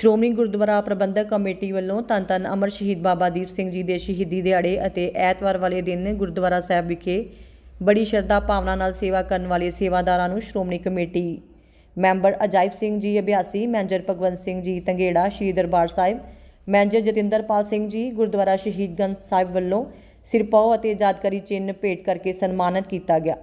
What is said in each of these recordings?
Shiromani Gurdwara Parbandhak committee ਵੱਲੋਂ ਧੰਨ ਧੰਨ ਅਮਰ ਸ਼ਹੀਦ ਬਾਬਾ ਦੀਪ ਸਿੰਘ ਜੀ ਦੇ ਸ਼ਹੀਦੀ ਦਿਹਾੜੇ ਅਤੇ ਐਤਵਾਰ ਵਾਲੇ ਦਿਨ ਗੁਰਦੁਆਰਾ ਸਾਹਿਬ ਵਿਖੇ ਬੜੀ ਸ਼ਰਧਾ ਭਾਵਨਾ ਨਾਲ ਸੇਵਾ ਕਰਨ ਵਾਲੇ ਸੇਵਾਦਾਰਾਂ ਨੂੰ Shiromani committee member Ajaib Singh ji ਅਭਿਆਸੀ, manager Bhagwant Singh ji Tangera, Shri Darbar Sahib, manager Jatinderpal Singh ji, Gurdwara Shaheedganj ਸਾਹਿਬ ਵੱਲੋਂ ਸਿਰਪਾਓ ਅਤੇ ਯਾਦਗਾਰੀ ਚਿੰਨ੍ਹ ਭੇਟ ਕਰਕੇ ਸਨਮਾਨਿਤ ਕੀਤਾ ਗਿਆ।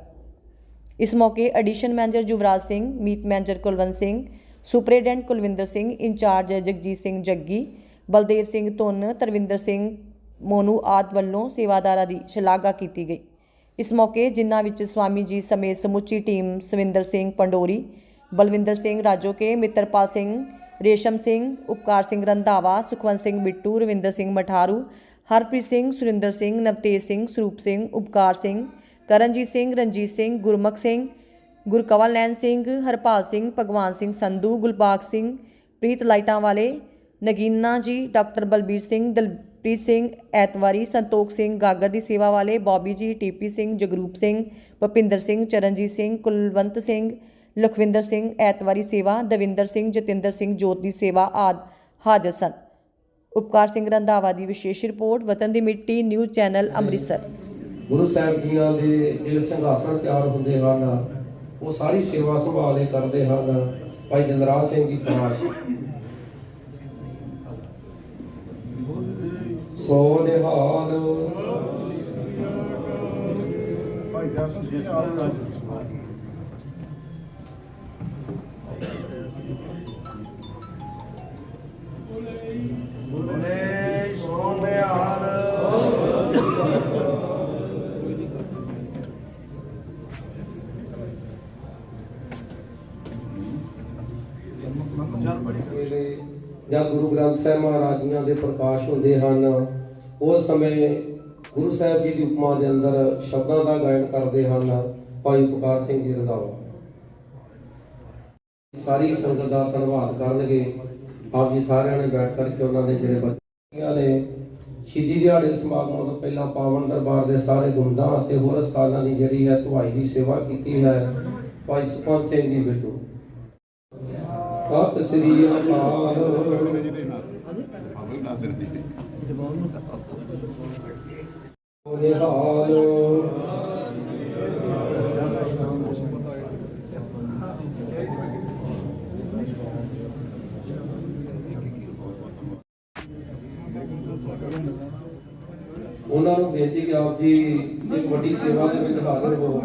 ਇਸ ਮੌਕੇ ਐਡੀਸ਼ਨ ਮੈਨੇਜਰ ਯੁਵਰਾਜ ਸਿੰਘ ਮੀਤ manager Kulwant Singh superintendent Kulwinder Singh, incharge Jagjit Singh Jaggi, Baldev Singh Dhunn Tarwinder Singh Monu ਆਦ ਵੱਲੋਂ ਸੇਵਾਦਾਰਾਂ ਦੀ ਸ਼ਲਾਘਾ ਕੀਤੀ ਗਈ। ਇਸ ਮੌਕੇ ਜਿਨ੍ਹਾਂ ਵਿੱਚ ਸਵਾਮੀ ਜੀ ਸਮੇਤ ਸਮੁੱਚੀ ਟੀਮ ਸਵਿੰਦਰ ਸਿੰਘ ਪੰਡੋਰੀ, ਬਲਵਿੰਦਰ ਸਿੰਘ ਰਾਜੋਕੇ, ਮਿੱਤਰਪਾਲ ਸਿੰਘ, ਰੇਸ਼ਮ ਸਿੰਘ, ਉਪਕਾਰ ਸਿੰਘ ਰੰਧਾਵਾ, ਸੁਖਵੰਤ ਸਿੰਘ ਬਿੱਟੂ, ਰਵਿੰਦਰ ਸਿੰਘ ਮਠਾਰੂ, ਹਰਪ੍ਰੀਤ ਸਿੰਘ, ਸੁਰਿੰਦਰ ਸਿੰਘ, ਨਵਤੇਜ ਸਿੰਘ, ਸਰੂਪ ਸਿੰਘ, ਉਪਕਾਰ ਸਿੰਘ, ਕਰਨਜੀਤ ਸਿੰਘ, ਰਣਜੀਤ ਸਿੰਘ, ਗੁਰਮੁਖ ਸਿੰਘ ਗੁਰਕਵਲ ਨੈਣ ਸਿੰਘ, ਹਰਪਾਲ ਸਿੰਘ, ਭਗਵਾਨ ਸਿੰਘ ਸੰਧੂ, ਗੁਲਬਾਗ ਸਿੰਘ, ਪ੍ਰੀਤ ਲਾਈਟਾਂ ਵਾਲੇ, ਨਗੀਨਾ ਜੀ, ਡਾਕਟਰ ਬਲਬੀਰ ਸਿੰਘ, ਦਲਪ੍ਰੀਤ ਸਿੰਘ, ਐਤਵਾਰੀ, ਸੰਤੋਖ ਸਿੰਘ, ਗਾਗਰ ਦੀ ਸੇਵਾ ਵਾਲੇ, ਬੌਬੀ ਜੀ ਟੀਪੀ ਸਿੰਘ, ਜਗਰੂਪ ਸਿੰਘ, ਭਪਿੰਦਰ ਸਿੰਘ, ਚਰਨਜੀਤ ਸਿੰਘ, ਕੁਲਵੰਤ ਸਿੰਘ, ਲਖਵਿੰਦਰ ਸਿੰਘ, ਐਤਵਾਰੀ ਸੇਵਾ, ਦਵਿੰਦਰ ਸਿੰਘ, ਜਤਿੰਦਰ ਸਿੰਘ, ਜੋਤ ਦੀ ਸੇਵਾ ਆਦ ਹਾਜ਼ਰ ਸਨ। ਉਪਕਾਰ ਸਿੰਘ ਰੰਧਾਵਾ ਦੀ ਵਿਸ਼ੇਸ਼ ਰਿਪੋਰਟ, ਵਤਨ ਦੀ ਮਿੱਟੀ, ਨਿਊਜ਼ ਚੈਨਲ ਅੰਮ੍ਰਿਤਸਰ। ਗੁਰੂ ਸਾਹਿਬ ਜੀਆਂ ਦੇ ਜਿਹੜੇ ਸਿੰਘਾਸਣ ਤਿਆਰ ਹੁੰਦੇ ਹਨ। ਉਹ ਸਾਰੀ ਸੇਵਾ ਸੰਭਾਲੇ ਕਰਦੇ ਹਨ। ਭਾਈ ਜੰਦਰਾਜ ਸਿੰਘ ਜੀ ਫਰਾਸ਼ ਸੋ ਨਿਹਾਲ ਭਾਈ ਦਾ ਜੀ ਆਪ ਬੋਲੇ। ਗੁਰੂ ਗ੍ਰੰਥ ਸਾਹਿਬ ਮਹਾਰਾਜੀਆਂ ਦੇ ਪ੍ਰਕਾਸ਼ ਹੁੰਦੇ ਹਨ, ਉਸ ਸਮੇਂ ਗੁਰੂ ਸਾਹਿਬ ਜੀ ਦੀ ਉਪਮਾ ਦੇ ਅੰਦਰ ਸ਼ਬਦਾਂ ਦਾ ਗਾਇਨ ਕਰਦੇ ਹਨ, ਭਾਈ ਪੁਕਾਰ ਸਿੰਘ ਜੀ ਰੰਧਾਵਾ। ਸਾਰੀ ਸੰਗਤ ਦਾ ਧੰਨਵਾਦ ਕਰਨਗੇ। ਆਪ ਜੀ ਸਾਰਿਆਂ ਨੇ ਬੈਠ ਕਰਕੇ ਉਹਨਾਂ ਦੇ ਜਿਹੜੇ ਬੱਚਿਆਂ ਨੇ ਸ਼ਹੀਦੀ ਦਿਹਾੜੇ ਸਮਾਗਮਾਂ ਤੋਂ ਪਹਿਲਾਂ ਪਾਵਨ ਦਰਬਾਰ ਦੇ ਸਾਰੇ ਗੁੰਦਾਂ ਅਤੇ ਹੋਰ ਸਥਾਨਾਂ ਦੀ ਜਿਹੜੀ ਹੈ ਧੁਆਈ ਦੀ ਸੇਵਾ ਕੀਤੀ ਹੈ, ਭਾਈ ਸੁਖਵੰਤ ਸਿੰਘ ਜੀ ਬੇਟੂ। ਸਤਿ ਸ੍ਰੀ ਅਕਾਲ। ਨਿਹਾਲ ਉਹਨਾਂ ਨੂੰ ਬੇਨਤੀ ਕਿ ਆਪ ਜੀ ਇੱਕ ਵੱਡੀ ਸੇਵਾ ਦੇ ਵਿੱਚ ਹਾਜ਼ਰ ਹੋ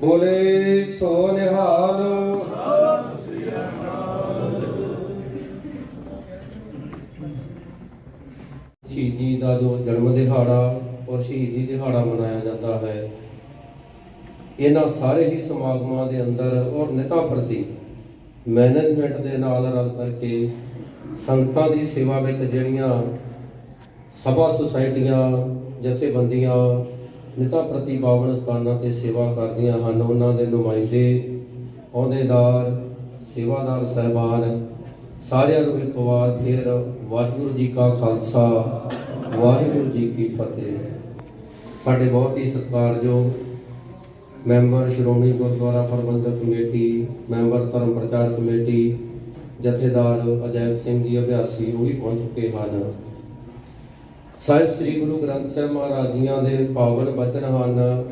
ਬੋਲੇ ਸੋ ਨਿਹਾਲ। ਸ਼ਹੀਦੀ ਦਾ ਜੋ ਜਨਮ ਦਿਹਾੜਾ ਔਰ ਸ਼ਹੀਦੀ ਦਿਹਾੜਾ ਮਨਾਇਆ ਜਾਂਦਾ ਹੈ, ਇਹਨਾਂ ਸਾਰੇ ਹੀ ਸਮਾਗਮਾਂ ਦੇ ਅੰਦਰ ਔਰ ਨਿਤਾ ਪ੍ਰਤੀ ਮੈਨੇਜਮੈਂਟ ਦੇ ਨਾਲ ਰਲ ਕਰਕੇ ਸੰਗਤਾਂ ਦੀ ਸੇਵਾ ਵਿੱਚ ਜਿਹੜੀਆਂ ਸਭਾ ਸੁਸਾਇਟੀਆਂ, ਜਥੇਬੰਦੀਆਂ ਨਿਤਾ ਪ੍ਰਤੀ ਪਾਵਨ ਸਥਾਨਾਂ ਤੇ ਸੇਵਾ ਕਰਦੀਆਂ ਹਨ। ਉਹਨਾਂ ਦੇ ਨੁਮਾਇੰਦੇ, ਅਹੁਦੇਦਾਰ, ਸੇਵਾਦਾਰ ਸਹਿਬਾਨ, ਸਾਰਿਆਂ ਨੂੰ ਇੱਕ ਵਾਰ ਫਿਰ ਵਾਹਿਗੁਰੂ ਜੀ ਕਾ ਖਾਲਸਾ, ਵਾਹਿਗੁਰੂ ਜੀ ਕੀ ਫਤਿਹ। ਸਾਡੇ ਬਹੁਤ ਹੀ ਸਤਿਕਾਰਯੋਗ member Shiromani Gurdwara Parbandhak committee, member Dharam Prachar committee, ਜਥੇਦਾਰ ਅਜੈਬ ਸਿੰਘ ਜੀ, ਅਭਿਆਸੀ ਉਹ ਵੀ ਪਹੁੰਚ ਚੁੱਕੇ ਹਨ। ਸਾਹਿਬ ਸ੍ਰੀ ਗੁਰੂ ਗ੍ਰੰਥ ਸਾਹਿਬ ਮਹਾਰਾਜ ਜੀਆਂ ਦੇ ਪਾਵਨ ਬਚਨ ਹਨ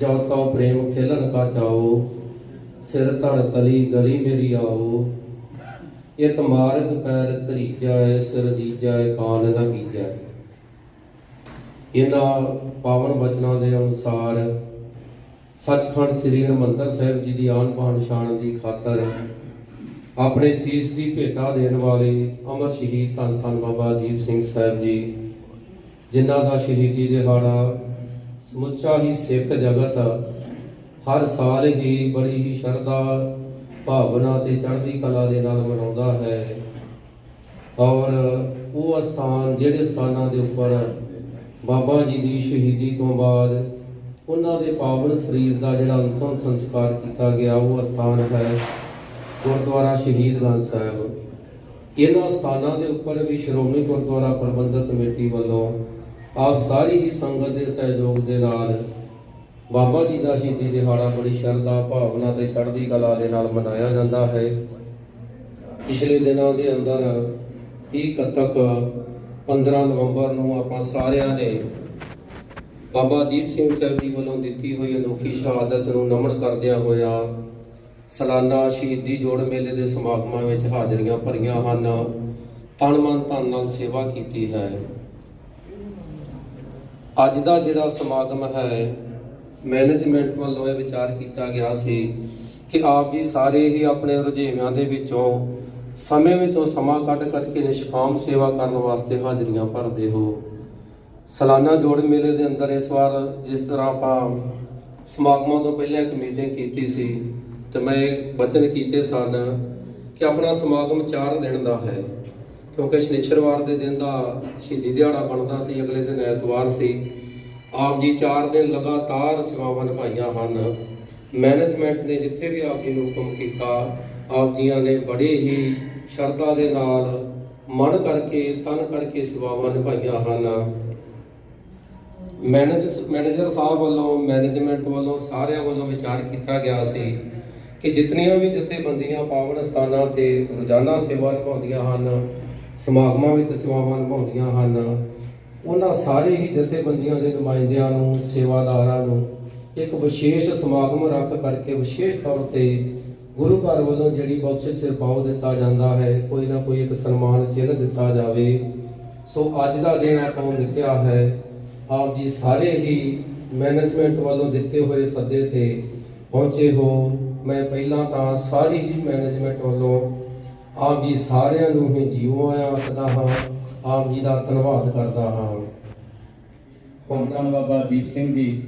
ਜੋ ਤੋ ਪ੍ਰੇਮ ਖੇਲਣ ਕਾ ਚਾਓ ਸਿਰ ਧੜ ਤਲੀ ਗਲੀ ਮੇਰੀ ਆਓ। ਇਤ ਮਾਰਗ ਪੈਰ ਧਰੀਜਾ, ਸਿਰ ਦੀਜਾ, ਕਾਨ ਨਾ ਕੀਜਾ। ਇਹਨਾਂ ਪਾਵਨ ਬਚਨਾਂ ਦੇ ਅਨੁਸਾਰ ਸੱਚਖੰਡ ਸ੍ਰੀ ਹਰਿਮੰਦਰ ਸਾਹਿਬ ਜੀ ਦੀ ਆਨ ਪਾਨ ਸ਼ਾਨ ਦੀ ਖਾਤਰ ਆਪਣੇ ਸੀਸ ਦੀ ਭੇਟਾ ਦੇਣ ਵਾਲੇ ਅਮਰ ਸ਼ਹੀਦ ਧੰਨ ਧੰਨ ਬਾਬਾ ਦੀਪ ਸਿੰਘ ਸਾਹਿਬ ਜੀ ਜਿਨ੍ਹਾਂ ਦਾ ਸ਼ਹੀਦੀ ਦਿਹਾੜਾ ਸਮੁੱਚਾ ਹੀ ਸਿੱਖ ਜਗਤ ਹਰ ਸਾਲ ਹੀ ਬੜੀ ਹੀ ਸ਼ਰਧਾ, ਭਾਵਨਾ ਤੇ ਚੜ੍ਹਦੀ ਕਲਾ ਦੇ ਨਾਲ ਮਨਾਉਂਦਾ ਹੈ। ਔਰ ਉਹ ਸਥਾਨ ਜਿਹੜੇ ਸਥਾਨਾਂ ਦੇ ਉੱਪਰ ਬਾਬਾ ਜੀ ਦੀ ਸ਼ਹੀਦੀ ਤੋਂ ਬਾਅਦ ਉਹਨਾਂ ਦੇ ਪਾਵਨ ਸਰੀਰ ਦਾ ਜਿਹੜਾ ਅੰਤਮ ਸੰਸਕਾਰ ਕੀਤਾ ਗਿਆ, ਉਹ ਸਥਾਨ ਹੈ ਗੁਰਦੁਆਰਾ ਸ਼ਹੀਦ ਗੰਜ ਸਾਹਿਬ। ਇਹਨਾਂ ਸਥਾਨਾਂ ਦੇ ਉੱਪਰ ਵੀ ਸ਼੍ਰੋਮਣੀ ਗੁਰਦੁਆਰਾ ਪ੍ਰਬੰਧਕ ਕਮੇਟੀ ਵੱਲੋਂ ਆਪ ਸਾਰੀ ਹੀ ਸੰਗਤ ਦੇ ਸਹਿਯੋਗ ਦੇ ਨਾਲ ਬਾਬਾ ਜੀ ਦਾ ਸ਼ਹੀਦੀ ਦਿਹਾੜਾ ਬੜੀ ਸ਼ਰਧਾ, ਭਾਵਨਾ ਤੇ ਚੜ੍ਹਦੀ ਕਲਾ ਦੇ ਨਾਲ ਮਨਾਇਆ ਜਾਂਦਾ ਹੈ। ਪਿਛਲੇ ਦਿਨਾਂ ਦੇ ਅੰਦਰ 30 ਕੱਤਕ 15 ਨਵੰਬਰ ਨੂੰ ਆਪਾਂ ਸਾਰਿਆਂ ਨੇ ਬਾਬਾ ਦੀਪ ਸਿੰਘ ਸਾਹਿਬ ਜੀ ਵੱਲੋਂ ਦਿੱਤੀ ਹੋਈ ਅਨੋਖੀ ਸ਼ਹਾਦਤ ਨੂੰ ਨਮਨ ਕਰਦਿਆਂ ਹੋਇਆ ਸਾਲਾਨਾ ਸ਼ਹੀਦੀ ਜੋੜ ਮੇਲੇ ਦੇ ਸਮਾਗਮਾਂ ਵਿੱਚ ਹਾਜ਼ਰੀਆਂ ਭਰੀਆਂ ਹਨ। ਤਨ ਮਨ ਧਨ ਨਾਲ ਸੇਵਾ ਕੀਤੀ ਹੈ। ਅੱਜ ਦਾ ਜਿਹੜਾ ਸਮਾਗਮ ਹੈ ਮੈਨੇਜਮੈਂਟ ਵੱਲੋਂ ਇਹ ਵਿਚਾਰ ਕੀਤਾ ਗਿਆ ਸੀ ਕਿ ਆਪ ਜੀ ਸਾਰੇ ਹੀ ਆਪਣੇ ਰੁਝੇਵਿਆਂ ਦੇ ਵਿੱਚੋਂ ਸਮੇਂ ਵਿੱਚੋਂ ਸਮਾਂ ਕੱਢ ਕਰਕੇ ਨਿਸ਼ਕਾਮ ਸੇਵਾ ਕਰਨ ਵਾਸਤੇ ਹਾਜ਼ਰੀਆਂ ਭਰਦੇ ਹੋ। ਸਾਲਾਨਾ ਜੋੜ ਮੇਲੇ ਦੇ ਅੰਦਰ ਇਸ ਵਾਰ ਜਿਸ ਤਰ੍ਹਾਂ ਆਪਾਂ ਸਮਾਗਮਾਂ ਤੋਂ ਪਹਿਲਾਂ ਇੱਕ ਮੀਟਿੰਗ ਕੀਤੀ ਸੀ ਤੇ ਮੈਂ ਵਚਨ ਕੀਤੇ ਸਨ ਕਿ ਆਪਣਾ ਸਮਾਗਮ 4 ਦਿਨ ਦਾ ਹੈ। ਕਿਉਂਕਿ ਸ਼ਨੀਚਰਵਾਰ ਦੇ ਦਿਨ ਦਾ ਸ਼ਹੀਦੀ ਦਿਹਾੜਾ ਬਣਦਾ ਸੀ, ਅਗਲੇ ਦਿਨ ਐਤਵਾਰ ਸੀ। ਆਪ ਜੀ 4 ਦਿਨ ਲਗਾਤਾਰ ਸੇਵਾਵਾਂ ਨਿਭਾਈਆਂ ਹਨ। ਮੈਨੇਜਮੈਂਟ ਨੇ ਜਿੱਥੇ ਵੀ ਆਪ ਜੀ ਨੂੰ ਹੁਕਮ ਕੀਤਾ, ਆਪ ਜੀਆਂ ਨੇ ਬੜੇ ਹੀ ਸ਼ਰਧਾ ਦੇ ਨਾਲ ਮਨ ਕਰਕੇ, ਤਨ ਕਰਕੇ ਸੇਵਾਵਾਂ ਨਿਭਾਈਆਂ ਹਨ। ਮੈਨੇਜਰ ਮੈਨੇਜਰ ਸਾਹਿਬ ਵੱਲੋਂ ਮੈਨੇਜਮੈਂਟ ਵੱਲੋਂ ਸਾਰਿਆਂ ਵੱਲੋਂ ਵਿਚਾਰ ਕੀਤਾ ਗਿਆ ਸੀ ਕਿ ਜਿਤਨੀਆਂ ਵੀ ਜਥੇਬੰਦੀਆਂ, ਪਾਵਨ ਸਥਾਨਾਂ ਤੇ ਰੋਜ਼ਾਨਾ ਸੇਵਾ ਨਿਭਾਉਂਦੀਆਂ ਹਨ ਸਮਾਗਮਾਂ ਵਿੱਚ ਸੇਵਾਵਾਂ ਨਿਭਾਉਂਦੀਆਂ ਹਨ। ਉਹਨਾਂ ਸਾਰੇ ਹੀ ਜਥੇਬੰਦੀਆਂ ਦੇ ਨੁਮਾਇੰਦਿਆਂ ਨੂੰ, ਸੇਵਾਦਾਰਾਂ ਨੂੰ ਇੱਕ ਵਿਸ਼ੇਸ਼ ਸਮਾਗਮ ਰੱਖ ਕਰਕੇ ਵਿਸ਼ੇਸ਼ ਤੌਰ ਤੇ ਗੁਰੂ ਘਰ ਵੱਲੋਂ ਜਿਹੜੀ ਬਖਸ਼ਿਸ਼ ਸਿਰਪਾਉ ਦਿੱਤਾ ਜਾਂਦਾ ਹੈ, ਕੋਈ ਨਾ ਕੋਈ ਇੱਕ ਸਨਮਾਨ ਚਿੰਨ੍ਹ ਦਿੱਤਾ ਜਾਵੇ। ਸੋ ਅੱਜ ਦਾ ਦਿਨ ਆਪਾਂ ਲਿਖਿਆ ਹੈ? ਆਪ ਜੀ ਸਾਰੇ ਹੀ ਮੈਨੇਜਮੈਂਟ ਵੱਲੋਂ ਦਿੱਤੇ ਹੋਏ ਸੱਦੇ ਤੇ ਪਹੁੰਚੇ ਹੋ। ਮੈਂ ਪਹਿਲਾਂ ਤਾਂ ਸਾਰੀ ਹੀ ਮੈਨੇਜਮੈਂਟ ਵੱਲੋਂ ਆਪ ਜੀ ਸਾਰਿਆਂ ਨੂੰ ਹੀ ਜੀਵੋ ਆਇਆ ਆਖਦਾ ਹਾਂ, ਆਪ ਜੀ ਦਾ ਧੰਨਵਾਦ ਕਰਦਾ ਹਾਂ। ਹੁਣ ਧੰਨ ਬਾਬਾ ਦੀਪ ਸਿੰਘ ਜੀ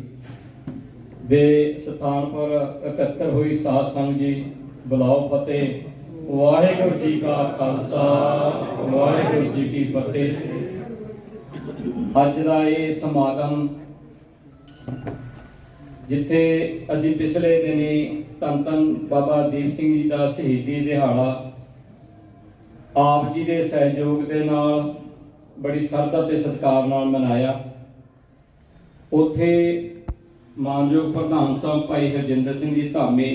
ਦੇ ਸਥਾਨ ਪਰ ਇਕੱਤਰ ਹੋਈ ਸਾਧ ਸੰਗਤ ਜੀ, ਬੁਲਾਓ ਫਤਿਹ। ਵਾਹਿਗੁਰੂ ਜੀ ਕਾ ਖਾਲਸਾ, ਵਾਹਿਗੁਰੂ ਜੀ ਕੀ ਫਤਿਹ। ਅੱਜ ਦਾ ਇਹ ਸਮਾਗਮ, ਜਿੱਥੇ ਅਸੀਂ ਪਿਛਲੇ ਦਿਨੀ ਧੰਨ ਧੰਨ ਬਾਬਾ ਦੀਪ ਸਿੰਘ ਜੀ ਦਾ ਸ਼ਹੀਦੀ ਦਿਹਾੜਾ ਆਪ ਜੀ ਦੇ ਸਹਿਯੋਗ ਦੇ ਨਾਲ ਬੜੀ ਸਰਦਾ ਤੇ ਸਤਿਕਾਰ ਨਾਲ ਮਨਾਇਆ। ਉੱਥੇ ਮਾਨਯੋਗ ਪ੍ਰਧਾਨ ਸਾਹਿਬ ਭਾਈ ਹਰਜਿੰਦਰ ਸਿੰਘ ਜੀ ਧਾਮੇ,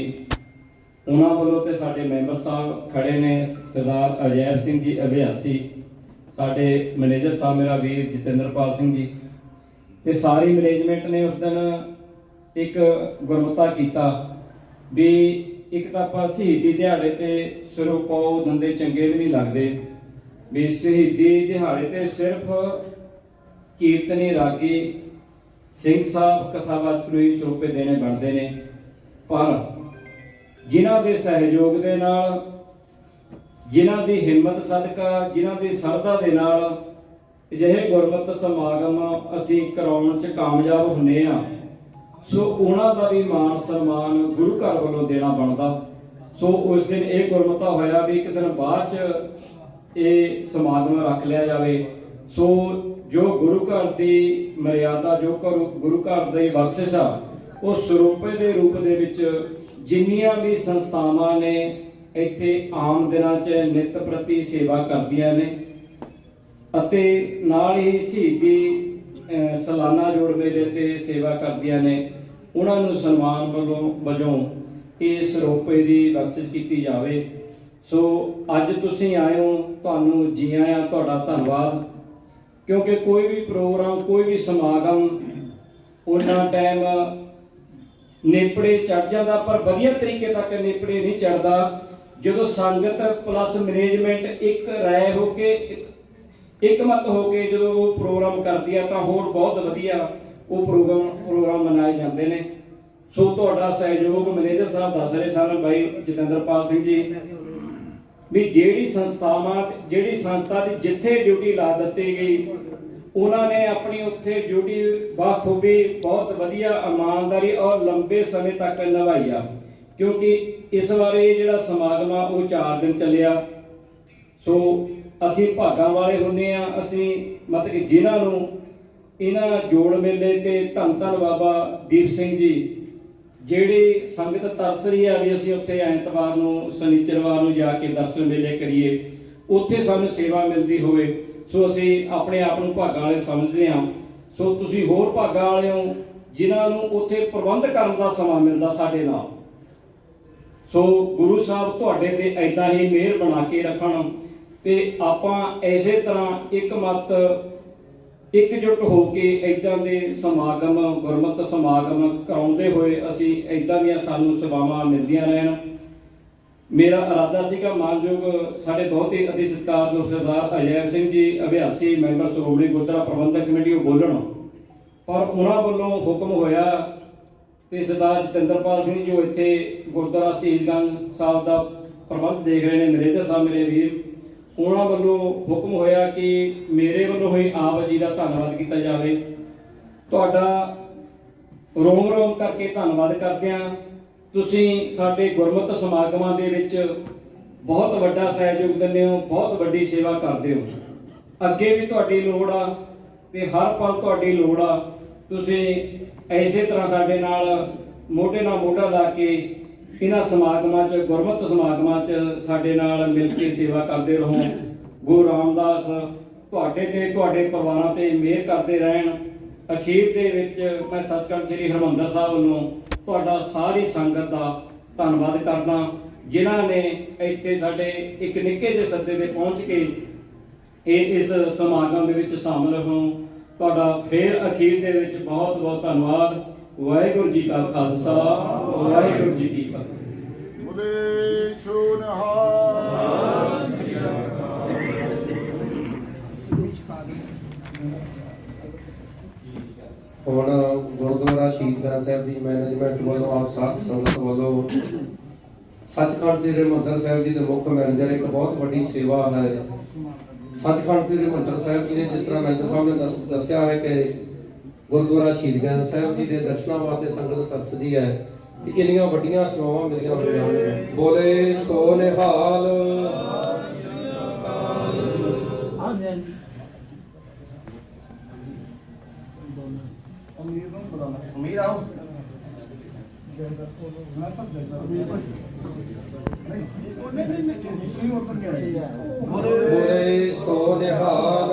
ਉਹਨਾਂ ਵੱਲੋਂ ਤੇ ਸਾਡੇ ਮੈਂਬਰ ਸਾਹਿਬ ਖੜੇ ਨੇ, ਸਰਦਾਰ ਅਜੈਬ ਸਿੰਘ ਜੀ ਅਭਿਆਸੀ, ਸਾਡੇ ਮੈਨੇਜਰ ਸਾਹਿਬ ਮੇਰਾ ਵੀਰ ਜਤਿੰਦਰਪਾਲ ਸਿੰਘ ਜੀ, ਤੇ ਸਾਰੀ ਮੈਨੇਜਮੈਂਟ ਨੇ ਉਸ ਦਿਨ ਇੱਕ ਗੁਰਮਤਾ ਕੀਤਾ ਵੀ ਇੱਕ ਤਾਂ ਆਪਾਂ ਸ਼ਹੀਦੀ ਦਿਹਾੜੇ ਤੇ ਸਿਰੋਂ ਪਾਉ ਦੰਦੇ ਚੰਗੇ ਵੀ ਨਹੀਂ ਲੱਗਦੇ। ਵੀ ਸ਼ਹੀਦੀ ਦਿਹਾੜੇ ਤੇ ਸਿਰਫ ਕੀਰਤਨੀ ਰਾਗੀ ਸਿੰਘ ਸਾਹਿਬ ਕਥਾਵਾਚਕ ਨੂੰ ਹੀ ਸਰੋਪੇ ਦੇਣੇ ਬਣਦੇ ਨੇ। ਪਰ ਜਿਨ੍ਹਾਂ ਦੇ ਸਹਿਯੋਗ ਦੇ ਨਾਲ, ਜਿਨ੍ਹਾਂ ਦੀ ਹਿੰਮਤ ਸਦਕਾ, ਜਿਨ੍ਹਾਂ ਦੀ ਸਰਦਾ ਦੇ ਨਾਲ ਅਜਿਹੇ ਗੁਰਮਤਿ ਸਮਾਗਮ ਅਸੀਂ ਕਰਾਉਣ 'ਚ ਕਾਮਯਾਬ ਹੁੰਨੇ ਆ। ਸੋ ਉਹਨਾਂ ਦਾ ਵੀ ਮਾਣ ਸਨਮਾਨ ਗੁਰੂ ਘਰ ਵੱਲੋਂ ਦੇਣਾ ਬਣਦਾ। ਸੋ ਉਸ ਦਿਨ ਇਹ ਗੁਰਮਤਾ ਹੋਇਆ ਵੀ ਇੱਕ ਦਿਨ ਬਾਅਦ 'ਚ ਇਹ ਸਮਾਗਮ ਰੱਖ ਲਿਆ ਜਾਵੇ। ਸੋ ਜੋ ਗੁਰੂ ਘਰ ਦੀ ਮਰਿਆਦਾ ਜੋ ਘਰ ਗੁਰੂ ਘਰ ਦੀ ਬਖਸ਼ਿਸ਼ ਆ ਉਹ ਸਰੂਪੇ ਦੇ ਰੂਪ ਦੇ ਵਿੱਚ ਜਿੰਨੀਆਂ ਵੀ ਸੰਸਥਾਵਾਂ ਨੇ ਇੱਥੇ ਆਮ ਦਿਨਾਂ 'ਚ ਨਿਤ ਪ੍ਰਤੀ ਸੇਵਾ ਕਰਦੀਆਂ ਨੇ। ਅਤੇ ਨਾਲ ਹੀ ਸ਼ਹੀਦੀ ਅਹ, ਸਾਲਾਨਾ ਜੋੜ ਮੇਲੇ ਤੇ ਸੇਵਾ ਕਰਦੀਆਂ ਨੇ। ਉਹਨਾਂ ਨੂੰ ਸਨਮਾਨ ਵੱਲੋਂ ਵਜੋਂ ਇਸ ਰੁਪਏ ਦੀ ਬਖਸ਼ਿਸ਼ ਕੀਤੀ ਜਾਵੇ। ਸੋ ਅੱਜ ਤੁਸੀਂ ਆਏ ਹੋ, ਤੁਹਾਨੂੰ ਜੀ ਆਇਆਂ ਤੁਹਾਡਾ ਧੰਨਵਾਦ। ਕਿਉਂਕਿ ਕੋਈ ਵੀ ਪ੍ਰੋਗਰਾਮ, ਕੋਈ ਵੀ ਸਮਾਗਮ, ਉਹਨਾਂ ਟਾਈਮ ਨੇਪੜੇ ਚੜ ਜਾਂਦਾ, ਪਰ ਵਧੀਆ ਤਰੀਕੇ ਤੱਕ ਨੇਪੜੇ ਨਹੀਂ ਚੜਦਾ ਜਦੋਂ ਸੰਗਤ ਪਲੱਸ ਮੈਨੇਜਮੈਂਟ ਇੱਕ ਰਾਏ ਹੋ ਕੇ, ਇੱਕ- ਇੱਕਮਤ ਹੋ ਕੇ ਜਦੋਂ ਉਹ ਪ੍ਰੋਗਰਾਮ ਕਰਦੀ ਆ, ਤਾਂ ਹੋਰ ਬਹੁਤ ਵਧੀਆ ਉਹ ਪ੍ਰੋਗਰਾਮ ਪ੍ਰੋਗਰਾਮ ਮਨਾਏ ਜਾਂਦੇ ਨੇ। ਸੋ ਤੁਹਾਡਾ ਸਹਿਯੋਗ ਮੈਨੇਜਰ ਸਾਹਿਬ ਦੱਸ ਰਹੇ ਸਨ, ਬਾਈ ਜਤਿੰਦਰਪਾਲ ਸਿੰਘ ਜੀ। ਵੀ ਜਿਹੜੀ ਸੰਸਥਾਵਾਂ, ਜਿਹੜੀ ਸੰਸਥਾ ਦੀ ਜਿੱਥੇ ਡਿਊਟੀ ਲਾ ਦਿੱਤੀ ਗਈ, ਉਹਨਾਂ ਨੇ ਆਪਣੀ ਉੱਥੇ ਡਿਊਟੀ ਬਾਖੂਬੀ ਬਹੁਤ ਵਧੀਆ, ਇਮਾਨਦਾਰੀ ਔਰ ਲੰਬੇ ਸਮੇਂ ਤੱਕ ਨਿਭਾਈ ਆ। ਕਿਉਂਕਿ ਇਸ ਵਾਰੇ ਜਿਹੜਾ ਸਮਾਗਮ ਆ, ਉਹ 4 ਦਿਨ ਚੱਲਿਆ। ਸੋ ਅਸੀਂ ਭਾਗਾਂ ਵਾਲੇ ਹੁੰਨੇ ਆ, ਅਸੀਂ ਮਤਲਬ ਕਿ ਜਿਨ੍ਹਾਂ ਨੂੰ ਇਹਨਾਂ ਜੋੜ ਮੇਲੇ ਤੇ ਧੰਨ ਧੰਨ ਬਾਬਾ ਦੀਪ ਸਿੰਘ ਜੀ, ਜਿਹੜੀ ਸੰਗਤ ਤਰਸ ਰਹੀ ਆ ਵੀ ਅਸੀਂ ਉੱਥੇ ਐਤਵਾਰ ਨੂੰ ਸ਼ਨੀਚਰਵਾਰ ਨੂੰ ਜਾ ਕੇ ਦਰਸ਼ਨ ਮੇਲੇ ਕਰੀਏ, ਉੱਥੇ ਸਾਨੂੰ ਸੇਵਾ ਮਿਲਦੀ ਹੋਵੇ। ਸੋ ਅਸੀਂ ਆਪਣੇ ਆਪ ਨੂੰ ਭਾਗਾਂ ਵਾਲੇ ਸਮਝਦੇ ਹਾਂ। ਸੋ ਤੁਸੀਂ ਹੋਰ ਭਾਗਾਂ ਵਾਲੇ ਹੋ, ਜਿਨ੍ਹਾਂ ਨੂੰ ਉੱਥੇ ਪ੍ਰਬੰਧ ਕਰਨ ਦਾ ਸਮਾਂ ਮਿਲਦਾ ਸਾਡੇ ਨਾਲ। ਸੋ ਗੁਰੂ ਸਾਹਿਬ ਤੁਹਾਡੇ ਤੇ ਐਦਾਂ ਹੀ ਮਿਹਰ ਬਣਾ ਕੇ ਰੱਖਣ। ਤੇ ਆਪਾਂ ਐਸੇ ਤਰ੍ਹਾਂ ਇੱਕ ਮਤ ਇਕਜੁੱਟ ਹੋ ਕੇ ਐਦਾਂ ਦੇ ਸਮਾਗਮ, ਗੁਰਮਤਿ ਸਮਾਗਮ ਕਰਾਉਂਦੇ ਹੋਏ ਅਸੀਂ ਐਦਾਂ ਦੀਆਂ ਸਾਨੂੰ ਸੇਵਾਵਾਂ ਮਿਲਦੀਆਂ ਰਹਿਣ। ਮੇਰਾ ਇਰਾਦਾ ਸੀਗਾ ਮਾਨਯੋਗ ਸਾਡੇ ਬਹੁਤ ਹੀ ਅਤੀ ਸਤਿਕਾਰਯੋਗ ਸਰਦਾਰ ਅਜੈਬ ਸਿੰਘ ਜੀ, ਅਭਿਆਸੀ ਮੈਂਬਰ ਸ਼੍ਰੋਮਣੀ ਗੁਰਦੁਆਰਾ ਪ੍ਰਬੰਧਕ ਕਮੇਟੀ ਉਹ ਬੋਲਣ। ਪਰ ਉਹਨਾਂ ਵੱਲੋਂ ਹੁਕਮ ਹੋਇਆ ਤੇ ਸਰਦਾਰ ਜਤਿੰਦਰਪਾਲ ਸਿੰਘ ਜੋ ਇੱਥੇ ਗੁਰਦੁਆਰਾ ਸ਼ਹੀਦਗੰਜ ਸਾਹਿਬ ਦਾ ਪ੍ਰਬੰਧ ਦੇਖ ਰਹੇ ਨੇ ਮੈਨੇਜਰ ਸਾਹਿਬ, ਮੇਰੇ ਵੀਰ। ਉਹਨਾਂ ਵੱਲੋਂ ਹੁਕਮ ਹੋਇਆ ਕਿ ਮੇਰੇ ਵੱਲੋਂ ਹੀ ਆਪ ਜੀ ਦਾ ਧੰਨਵਾਦ ਕੀਤਾ ਜਾਵੇ। ਤੁਹਾਡਾ ਰੋਮ ਰੋਮ ਕਰਕੇ ਧੰਨਵਾਦ ਕਰਦੇ ਹਾਂ। ਤੁਸੀਂ ਸਾਡੇ ਗੁਰਮਤਿ ਸਮਾਗਮਾਂ ਦੇ ਵਿੱਚ ਬਹੁਤ ਵੱਡਾ ਸਹਿਯੋਗ ਦਿੰਦੇ ਹੋ, ਬਹੁਤ ਵੱਡੀ ਸੇਵਾ ਕਰਦੇ ਹੋ। ਅੱਗੇ ਵੀ ਤੁਹਾਡੀ ਲੋੜ ਆ ਤੇ ਹਰ ਪਲ ਤੁਹਾਡੀ ਲੋੜ ਆ। ਤੁਸੀਂ ਐਸੇ ਤਰ੍ਹਾਂ ਸਾਡੇ ਨਾਲ ਮੋਢੇ ਨਾਲ ਮੋਢਾ ਲਾ ਕੇ ਇਹਨਾਂ ਸਮਾਗਮਾਂ 'ਚ, ਗੁਰਮਤਿ ਸਮਾਗਮਾਂ 'ਚ ਸਾਡੇ ਨਾਲ ਮਿਲ ਕੇ ਸੇਵਾ ਕਰਦੇ ਰਹੋ। ਗੁਰੂ ਰਾਮਦਾਸ ਤੁਹਾਡੇ ਤੇ, ਤੁਹਾਡੇ ਪਰਿਵਾਰਾਂ ਤੇ ਮਿਹਰ ਕਰਦੇ ਰਹਿਣ। ਅਖੀਰ ਦੇ ਵਿੱਚ ਮੈਂ ਸੱਚਖੰਡ ਸ੍ਰੀ ਹਰਮੰਦਰ ਸਾਹਿਬ ਵੱਲੋਂ ਤੁਹਾਡਾ ਸਾਰੀ ਸੰਗਤ ਦਾ ਧੰਨਵਾਦ ਕਰਦਾ। ਜਿਨ੍ਹਾਂ ਨੇ ਇੱਥੇ ਸਾਡੇ ਇੱਕ ਨਿੱਕੇ ਜਿਹੇ ਸੱਦੇ ਤੇ ਪਹੁੰਚ ਕੇ ਇਹ ਇਸ ਸਮਾਗਮ ਦੇ ਵਿੱਚ ਸ਼ਾਮਲ ਹੋ ਤੁਹਾਡਾ ਫੇਰ ਅਖੀਰ ਦੇ ਵਿੱਚ ਬਹੁਤ ਬਹੁਤ ਧੰਨਵਾਦ। ਵਾਹਿਗੁਰੂ ਜੀ ਕਾ ਖਾਲਸਾ ਵਾਹਿਗੁਰੂ ਜੀ ਕੀ ਫਤਿਹ। ਬੋਲੇ ਸੋ ਨਿਹਾਲ ਹੁਣ ਗੁਰਦੁਆਰਾ ਸ਼ਹੀਦਗੰਜ ਸਾਹਿਬ ਦੀ ਮੈਨੇਜਮੈਂਟ ਵੱਲੋਂ ਆਪ ਸਾਧ ਸੰਗਤ ਵੱਲੋਂ ਸੱਚਖੰਡ ਸ੍ਰੀ ਹਰਿਮੰਦਰ ਸਾਹਿਬ ਜੀ ਦੇ ਮੁੱਖ ਮੈਨੇਜਰ ਇੱਕ ਬਹੁਤ ਵੱਡੀ ਸੇਵਾ ਹੈ। ਸੱਚਖੰਡ ਸ੍ਰੀ ਹਰਿਮੰਦਰ ਸਾਹਿਬ ਜੀ ਨੇ ਜਿਸ ਤਰ੍ਹਾਂ ਮੈਨੇਜਰ ਸਾਹਿਬ ਨੇ ਦੱਸ- ਦੱਸਿਆ ਹੈ ਕਿ ਗੁਰਦੁਆਰਾ ਸ਼ਹੀਦਗੰਜ ਸਾਹਿਬ ਜੀ ਦੇ ਦਰਸ਼ਨਾਂ ਵਾਸਤੇ ਸੰਗਤ ਤਰਸਦੀ ਹੈ ਤੇ ਇੰਨੀਆਂ ਵੱਡੀਆਂ ਸੇਵਾਵਾਂ ਮਿਲੀਆਂ ਹੋਈਆਂ ਹਨ ਬੋਲੇ ਸੋ ਨਿਹਾਲ ਅਮੀਰ ਆਓ। ਨਹੀਂ ਨਹੀਂ ਨਹੀਂ ਤੁਸੀਂ ਉੱਧਰ ਨਹੀਂ ਆਏ ਬੋਲੇ ਸੋ ਨਿਹਾਲ